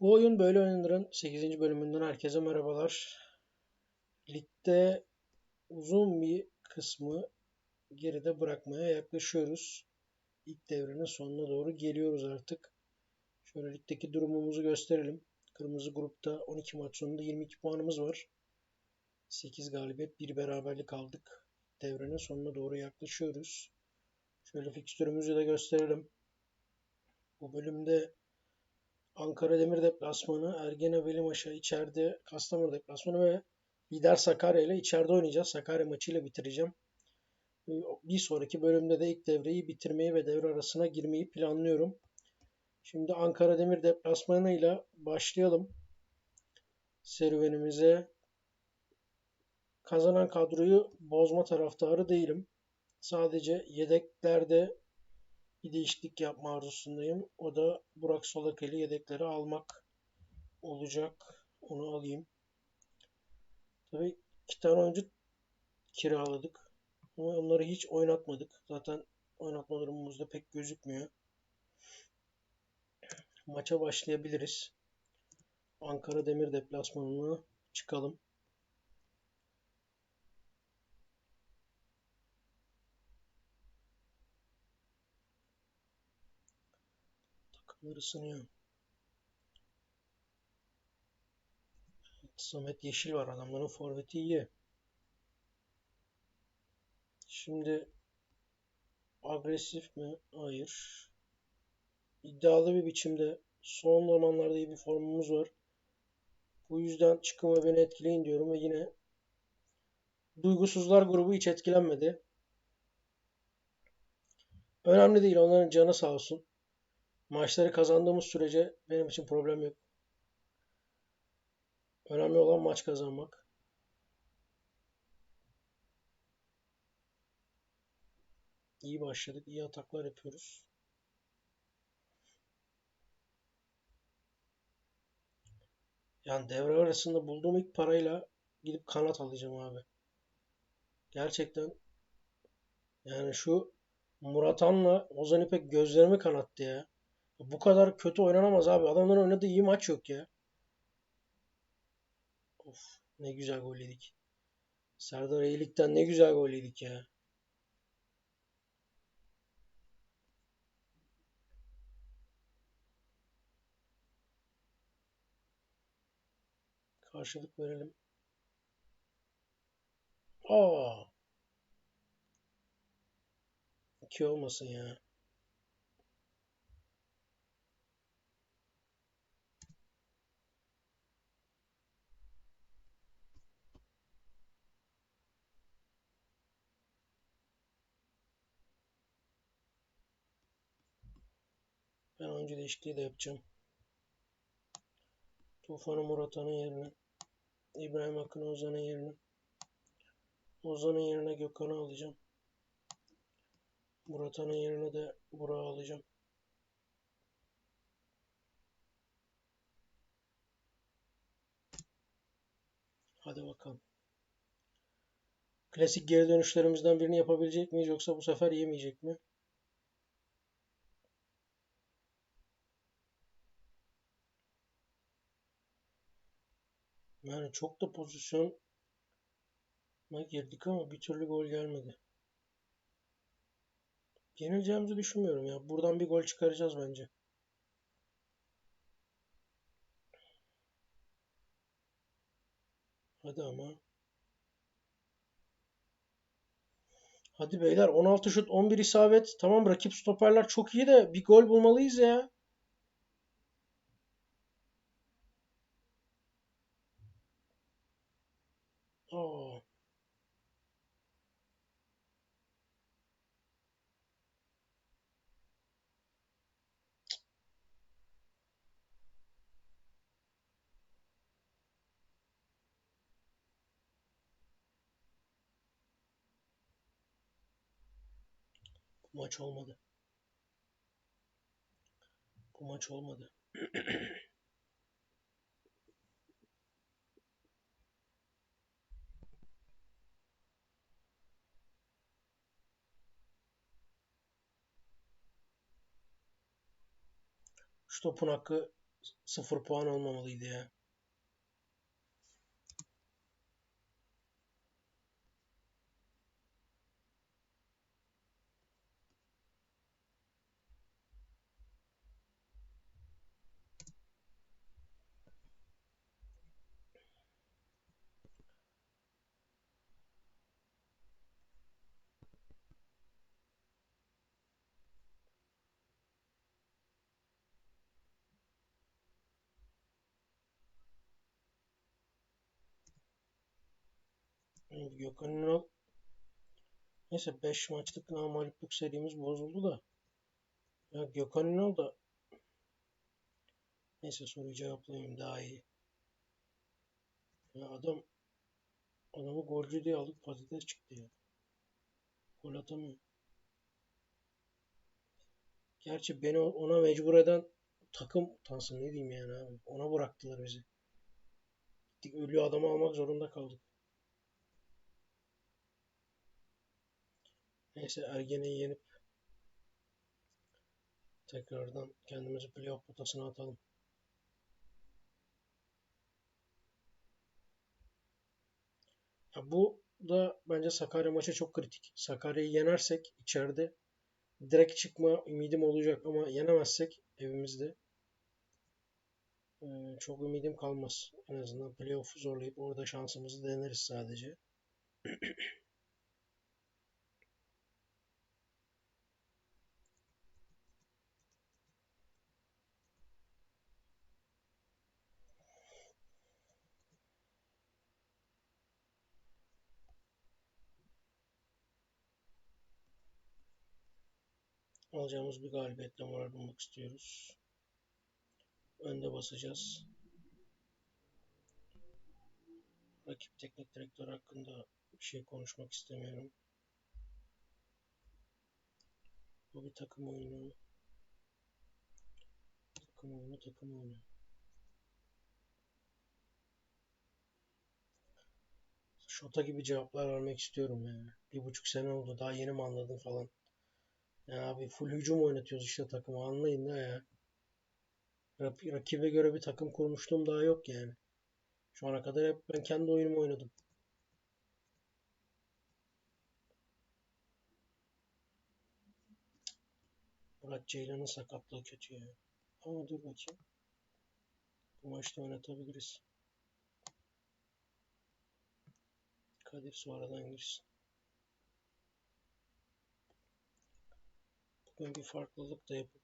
Bu oyun böyle oynanırın 8. bölümünden herkese merhabalar. Ligde uzun bir kısmı geride bırakmaya yaklaşıyoruz. İlk devrenin sonuna doğru geliyoruz artık. Şöyle ligdeki durumumuzu gösterelim. Kırmızı grupta 12 maç sonunda 22 puanımız var. 8 galibiyet, 1 beraberlik aldık. Devrenin sonuna doğru yaklaşıyoruz. Şöyle fikstürümüzü de gösterelim. Bu bölümde Ankara Demir deplasmanı, Ergene Velimaş'a içeride, Kastamonu deplasmanı ve lider Sakarya ile içeride oynayacağız. Sakarya maçıyla bitireceğim. Bir sonraki bölümde de ilk devreyi bitirmeyi ve devre arasına girmeyi planlıyorum. Şimdi Ankara Demir deplasmanıyla başlayalım serüvenimize. Kazanan kadroyu bozma taraftarı değilim. Sadece yedeklerde bir değişiklik yapma arzusundayım. O da Burak Solakeli yedekleri almak olacak. Onu alayım. Tabii iki tane oyuncu kiraladık. Ama onları hiç oynatmadık. Zaten oynatma durumumuzda pek gözükmüyor. Maça başlayabiliriz. Ankara Demir deplasmanına çıkalım. Takımlar ısınıyor. Samet Yeşil var. Adamların forveti iyi. Şimdi agresif mi? Hayır. İddialı bir biçimde son zamanlarda iyi bir formumuz var. Bu yüzden çıkımı beni etkileyin diyorum ve yine duygusuzlar grubu hiç etkilenmedi. Önemli değil. Onların canı sağ olsun. Maçları kazandığımız sürece benim için problem yok. Önemli olan maç kazanmak. İyi başladık. iyi ataklar yapıyoruz. Yani devre arasında bulduğum ilk parayla gidip kanat alacağım abi. Gerçekten yani şu Muratan'la Ozan İpek gözlerimi kanattı ya. Bu kadar kötü oynanamaz abi. Adamların oynadığı iyi maç yok ya. Of ne güzel gol yedik. Serdar Eğilik'ten ne güzel gol yedik ya. Karşılık verelim. Aa. İki olmasın ya. Oyuncu değişikliği de yapacağım. Tufan'ı Murat'ın yerine İbrahim Akın Ozan'ın yerine Ozan'ın yerine Gökhan'ı alacağım. Murat'ın yerine de Burak'ı alacağım. Hadi bakalım. Klasik geri dönüşlerimizden birini yapabilecek miyiz yoksa bu sefer yemeyecek mi? Yani çok da pozisyona girdik ama bir türlü gol gelmedi. Yenileceğimizi düşünmüyorum ya. Buradan bir gol çıkaracağız bence. Hadi ama. Hadi beyler 16 şut 11 isabet. Tamam rakip stoperler çok iyi de bir gol bulmalıyız ya. Oo. Bu maç olmadı. Bu maç olmadı. Şu topun hakkı sıfır puan olmamalıydı ya. Gökhan Ünal Neyse 5 maçlık namaliplik serimiz bozuldu da. Ya Gökhan Ünal da Neyse soruyu cevaplayayım daha iyi. Ya adam adamı golcü diye aldık patates çıktı ya. Gol atamıyor. Gerçi beni ona mecbur eden takım utansın ne diyeyim yani abi. Ona bıraktılar bizi. Gittik ölü adamı almak zorunda kaldık. Neyse Ergen'i yenip tekrardan kendimizi playoff potasına atalım. Ya bu da bence Sakarya maçı çok kritik. Sakarya'yı yenersek içeride direkt çıkma ümidim olacak ama yenemezsek evimizde çok ümidim kalmaz. En azından playoff'u zorlayıp orada şansımızı deneriz sadece. alacağımız bir galibiyetle moral bulmak istiyoruz. Önde basacağız. Rakip teknik direktör hakkında bir şey konuşmak istemiyorum. Bu bir takım oyunu. Takım oyunu, takım oyunu. Şota gibi cevaplar vermek istiyorum yani. Bir buçuk sene oldu. Daha yeni mi anladın falan. Ya abi full hücum oynatıyoruz işte takımı anlayın da ya. Rakibe göre bir takım kurmuşluğum daha yok yani. Şu ana kadar hep ben kendi oyunumu oynadım. Murat Ceylan'ın sakatlığı kötü ya. Ama dur bakayım. Bu maçta oynatabiliriz. Kadir sonradan girsin. Bugün bir farklılık da yapıp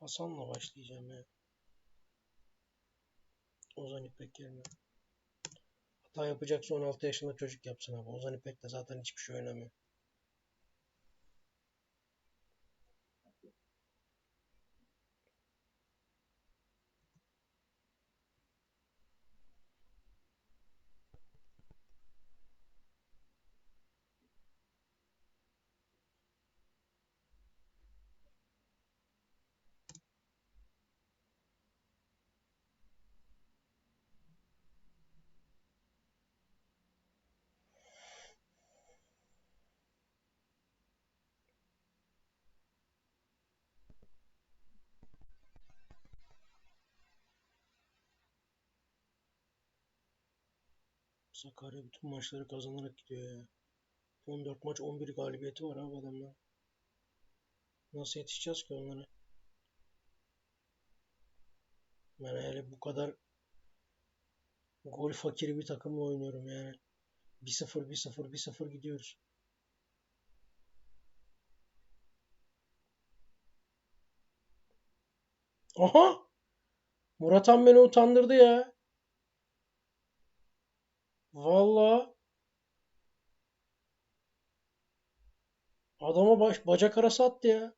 Hasan'la başlayacağım ya. Ozan İpek yerine. Hata yapacaksa 16 yaşında çocuk yapsın abi. Ozan İpek de zaten hiçbir şey oynamıyor. Sakarya bütün maçları kazanarak gidiyor ya. 14 maç 11 galibiyeti var abi adamlar. Nasıl yetişeceğiz ki onlara? Ben hele bu kadar gol fakiri bir takımla oynuyorum yani. 1-0 1-0 1-0 gidiyoruz. Aha! Murat Han beni utandırdı ya. Valla adama baş, bacak arası attı ya.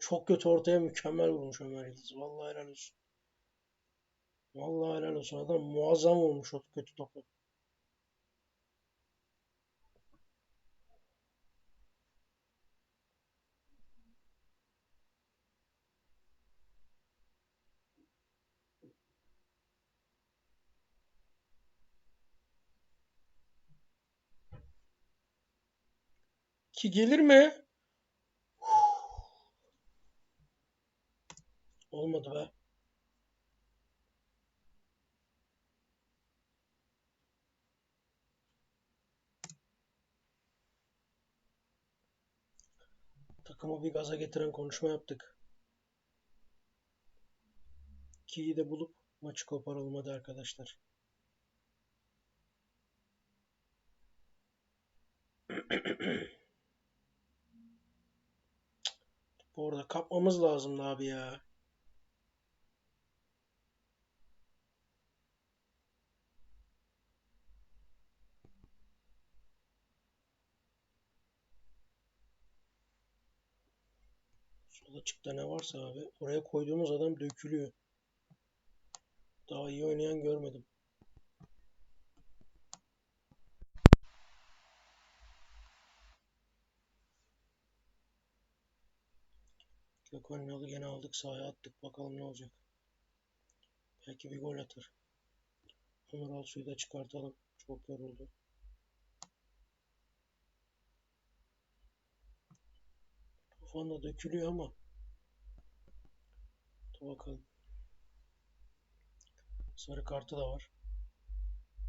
çok kötü ortaya mükemmel vurmuş Ömer Yıldız. Vallahi helal olsun. Vallahi helal olsun. Adam muazzam vurmuş o kötü topu. Ki gelir mi? Olmadı be. Takımı bir gaza getiren konuşma yaptık. Ki'yi de bulup maçı koparalım hadi arkadaşlar. Bu arada kapmamız lazımdı abi ya. Sol açıkta ne varsa abi oraya koyduğumuz adam dökülüyor. Daha iyi oynayan görmedim. Gökhan Nal'ı gene aldık sahaya attık. Bakalım ne olacak. Belki bir gol atar. Onur Alsu'yu da çıkartalım. Çok yoruldu. Tufan da dökülüyor ama. Dur bakalım. Sarı kartı da var.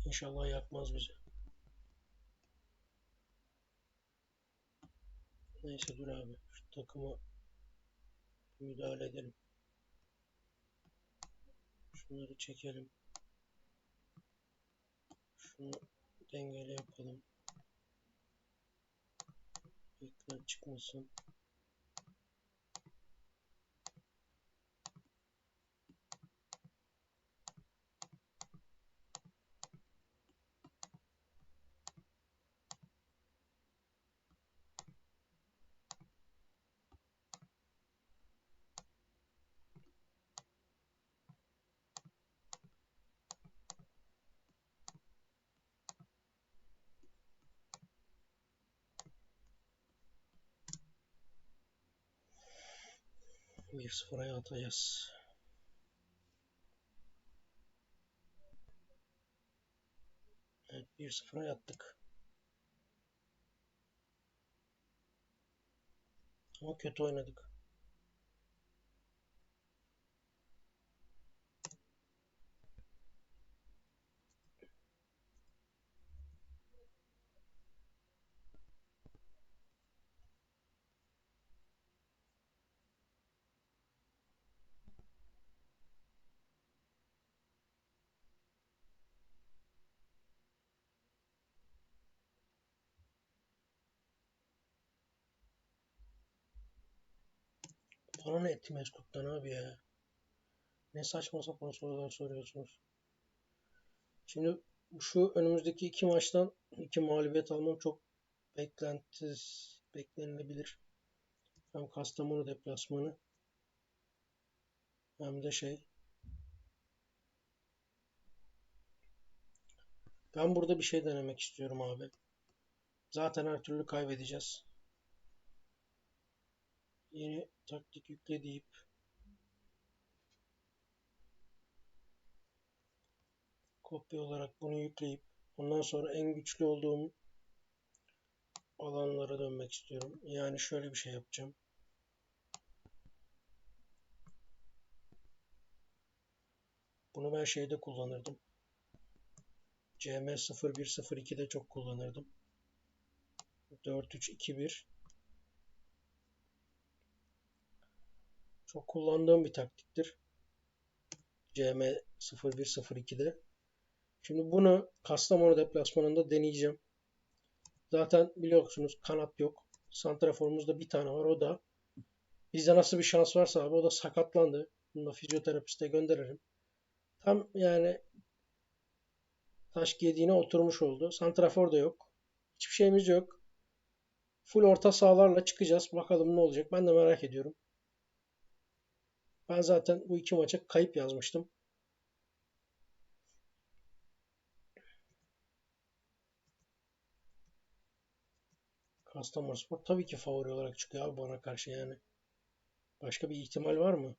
İnşallah yakmaz bizi. Neyse dur abi. Şu takımı müdahale edelim. Şunları çekelim. Şunu dengeli yapalım. Ekran çıkmasın. Bir sıfıra atacağız. Evet bir sıfıra yattık. Ama kötü oynadık. Bana ne etti Meskut'tan abi ya? Ne saçma sapan sorular soruyorsunuz. Şimdi şu önümüzdeki iki maçtan iki mağlubiyet almam çok beklentisiz, beklenilebilir. Hem Kastamonu deplasmanı hem de şey. Ben burada bir şey denemek istiyorum abi. Zaten her türlü kaybedeceğiz. Yeni taktik yükle deyip kopya olarak bunu yükleyip ondan sonra en güçlü olduğum alanlara dönmek istiyorum. Yani şöyle bir şey yapacağım. Bunu ben şeyde kullanırdım. CM0102'de çok kullanırdım. 4-3-2-1 Çok kullandığım bir taktiktir. CM0102'de. Şimdi bunu Kastamonu deplasmanında deneyeceğim. Zaten biliyorsunuz kanat yok. Santraforumuzda bir tane var. O da bizde nasıl bir şans varsa abi o da sakatlandı. Bunu da fizyoterapiste gönderirim. Tam yani taş giydiğine oturmuş oldu. Santrafor da yok. Hiçbir şeyimiz yok. Full orta sahalarla çıkacağız. Bakalım ne olacak. Ben de merak ediyorum. Ben zaten bu iki maça kayıp yazmıştım. Kastamonuspor tabii ki favori olarak çıkıyor abi bana karşı yani. Başka bir ihtimal var mı?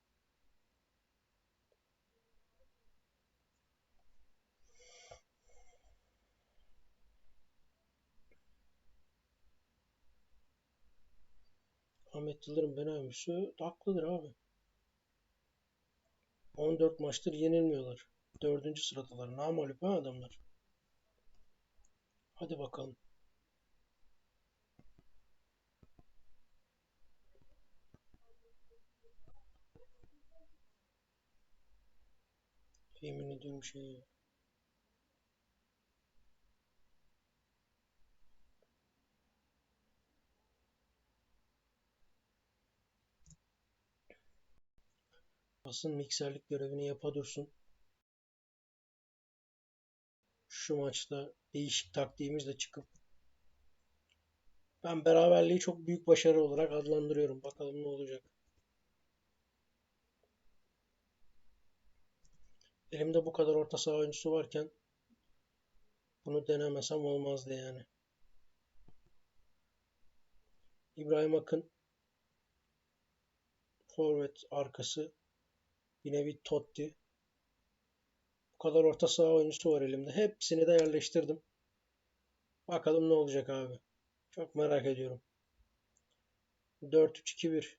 Ahmet Yıldırım Benaümüsü haklıdır abi. 14 maçtır yenilmiyorlar. Dördüncü sıradalar. Namağlup ha adamlar. Hadi bakalım. Yemin ediyorum şey ya. Basın mikserlik görevini yapa dursun. Şu maçta değişik taktiğimizle çıkıp ben beraberliği çok büyük başarı olarak adlandırıyorum. Bakalım ne olacak. Elimde bu kadar orta saha oyuncusu varken bunu denemesem olmazdı yani. İbrahim Akın forvet arkası bir nevi Totti. Bu kadar orta saha oyuncusu var elimde. Hepsini de yerleştirdim. Bakalım ne olacak abi. Çok merak ediyorum. 4-3-2-1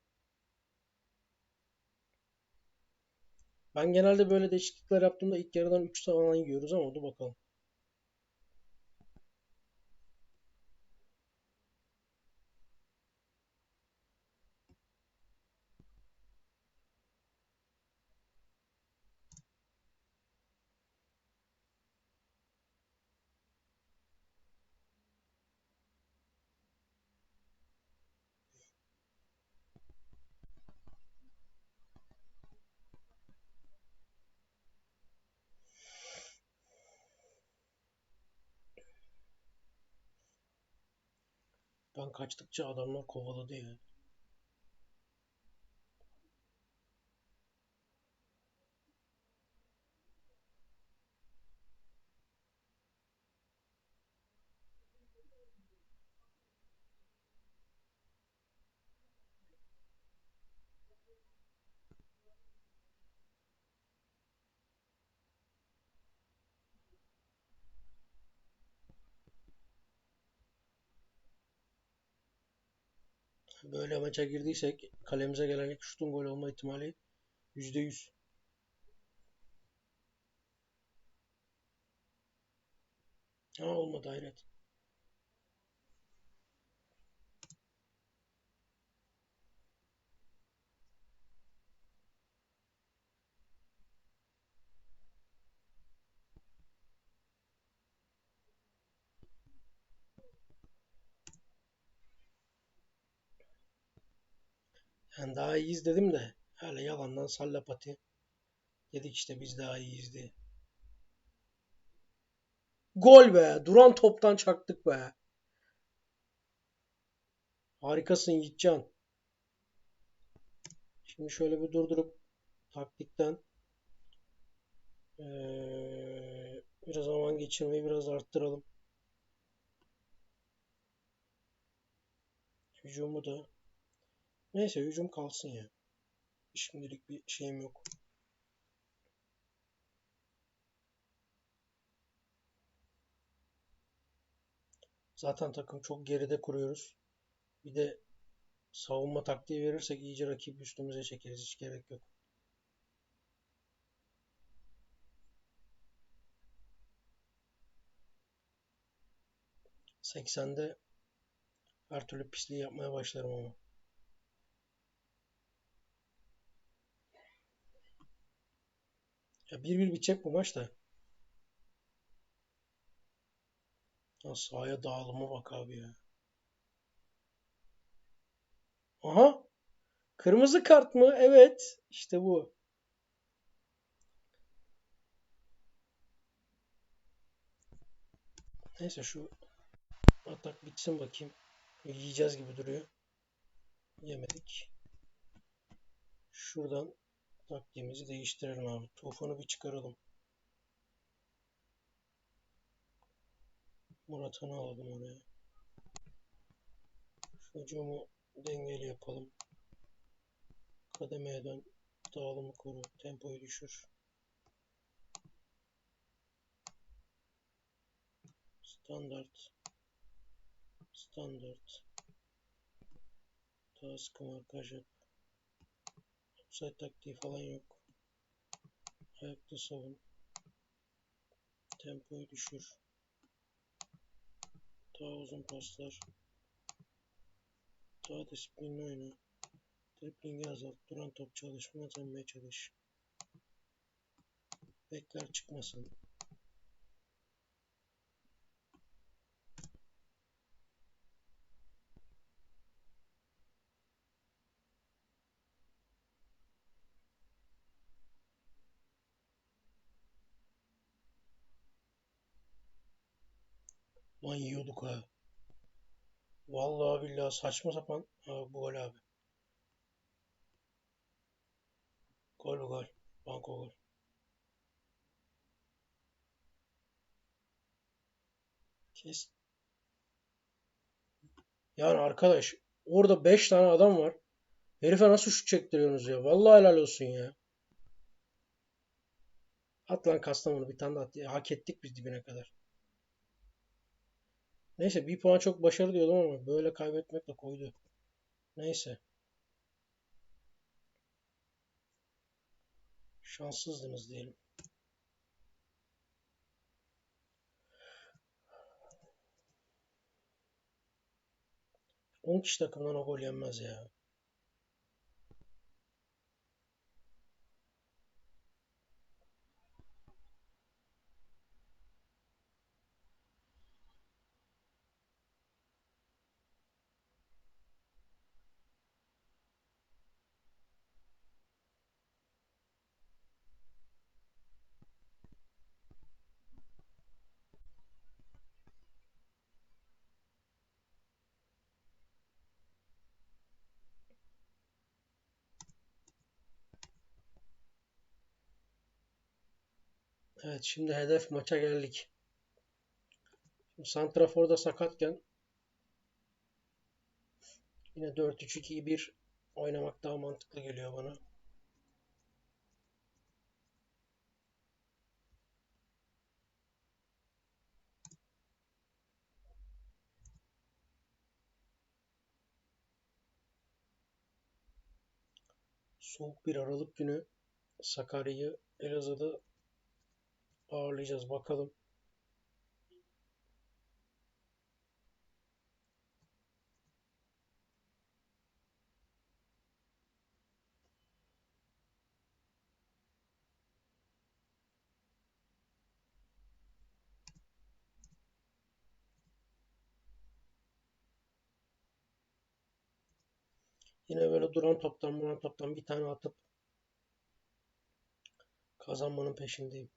Ben genelde böyle değişiklikler yaptığımda ilk yarıdan 3 falan yiyoruz ama dur bakalım. Kaçtıkça adamlar kovaladı ya. Böyle maça girdiysek kalemize gelen ilk şutun gol olma ihtimali %100. Ha olmadı hayret. Yani daha iyiyiz dedim de hala yalandan sallapati. Dedik işte biz daha iyiyiz diye. Gol be. Duran toptan çaktık be. Harikasın Yiğitcan. Şimdi şöyle bir durdurup taktikten ee, biraz zaman geçirmeyi biraz arttıralım. Hücumu da neyse hücum kalsın ya. Şimdilik bir şeyim yok. Zaten takım çok geride kuruyoruz. Bir de savunma taktiği verirsek iyice rakip üstümüze çekeriz. Hiç gerek yok. Seksende her türlü pisliği yapmaya başlarım ama. Ya bir bir bitecek bu maç da. Ya sahaya dağılıma bak abi ya. Aha. Kırmızı kart mı? Evet. İşte bu. Neyse şu atak bitsin bakayım. Yiyeceğiz gibi duruyor. Yemedik. Şuradan taktiğimizi değiştirelim abi. Tufanı bir çıkaralım. Murat'ını alalım oraya. Çocuğumu dengeli yapalım. Kademeye dön. Dağılımı koru. Tempoyu düşür. Standart. Standart. Sıkı markaj yap. Offside taktiği falan yok. Ayakta savun. Tempoyu düşür. Daha uzun paslar. Daha disiplinli oyna. Driblingi azalt. Duran top çalışmaz emmeye çalış. Bekler çıkmasın. Lan yiyorduk ha. Vallahi billahi saçma sapan. Ha, bu gol abi. Gol gol. Banko gol. Kes. Yani arkadaş orada 5 tane adam var. Herife nasıl şut çektiriyorsunuz ya? Vallahi helal olsun ya. At lan Kastamonu bir tane at. Hak ettik biz dibine kadar. Neyse bir puan çok başarılı diyordum ama böyle kaybetmek de koydu. Neyse. Şanssızdınız diyelim. On kişi takımdan o gol yenmez ya. Evet şimdi hedef maça geldik. Şimdi Santrafor'da sakatken yine 4-3-2-1 oynamak daha mantıklı geliyor bana. Soğuk bir Aralık günü Sakarya'yı Elazığ'da ağırlayacağız. Bakalım. Yine böyle duran toptan duran toptan bir tane atıp kazanmanın peşindeyim.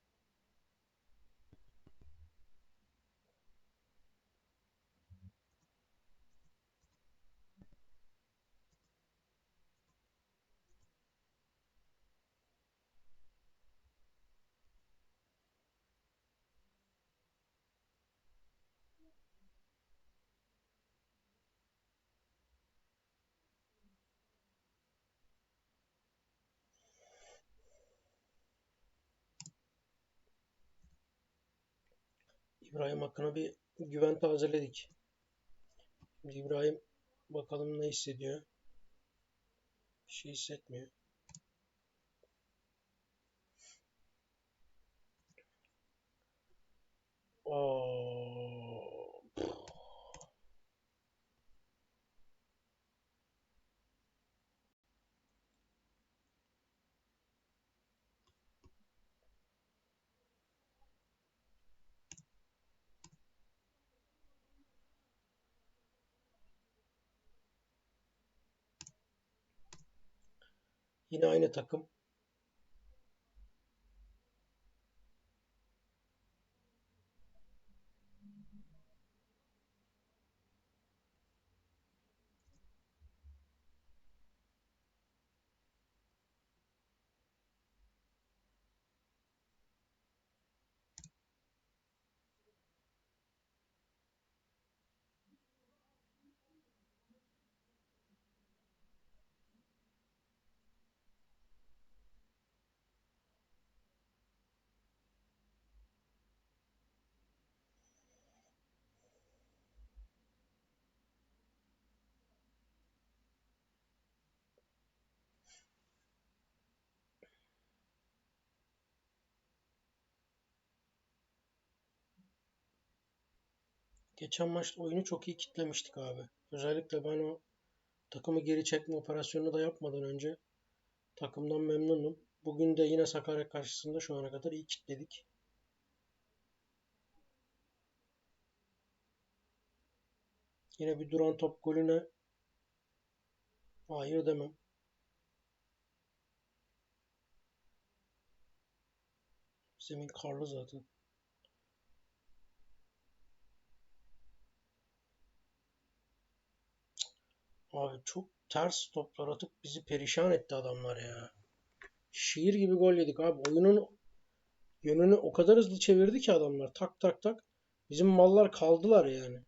İbrahim hakkında bir güven tazeledik. İbrahim bakalım ne hissediyor. Bir şey hissetmiyor. Aa, Yine aynı takım. Geçen maç oyunu çok iyi kitlemiştik abi. Özellikle ben o takımı geri çekme operasyonunu da yapmadan önce takımdan memnunum. Bugün de yine Sakarya karşısında şu ana kadar iyi kitledik. Yine bir duran top golüne hayır demem. Zemin karlı zaten. Abi çok ters toplar atıp bizi perişan etti adamlar ya. Şiir gibi gol yedik abi. Oyunun yönünü o kadar hızlı çevirdi ki adamlar. Tak tak tak. Bizim mallar kaldılar yani.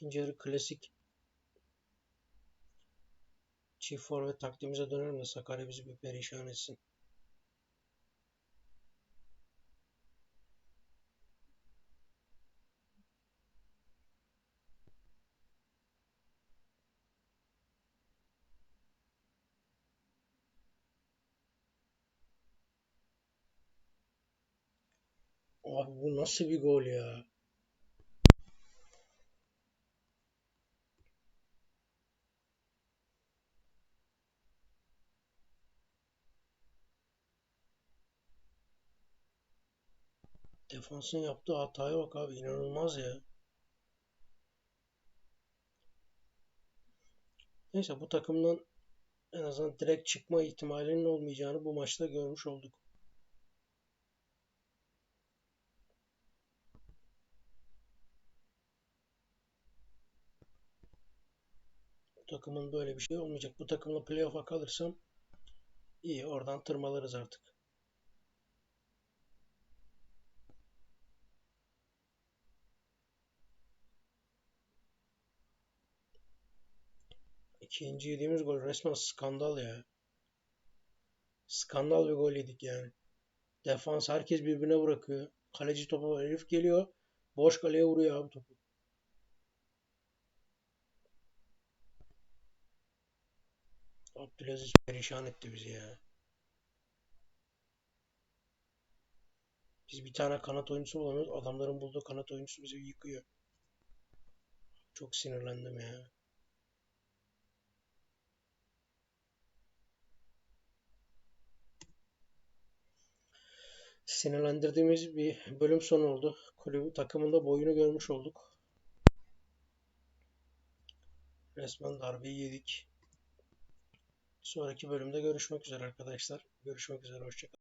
İkinci yarı klasik çift forvet taktiğimize dönelim de Sakarya bizi bir perişan etsin. Abi bu nasıl bir gol ya? Defansın yaptığı hataya bak abi inanılmaz ya. Neyse bu takımdan en azından direkt çıkma ihtimalinin olmayacağını bu maçta görmüş olduk. Bu takımın böyle bir şey olmayacak. Bu takımla playoff'a kalırsam iyi oradan tırmalarız artık. İkinci yediğimiz gol resmen skandal ya. Skandal bir gol yedik yani. Defans herkes birbirine bırakıyor. Kaleci topu herif geliyor. Boş kaleye vuruyor abi topu. Abdülaziz perişan etti bizi ya. Biz bir tane kanat oyuncusu bulamıyoruz. Adamların bulduğu kanat oyuncusu bizi yıkıyor. Çok sinirlendim ya. Sinirlendirdiğimiz bir bölüm sonu oldu. Kulübü takımında boyunu görmüş olduk. Resmen darbeyi yedik. Sonraki bölümde görüşmek üzere arkadaşlar. Görüşmek üzere. Hoşçakalın.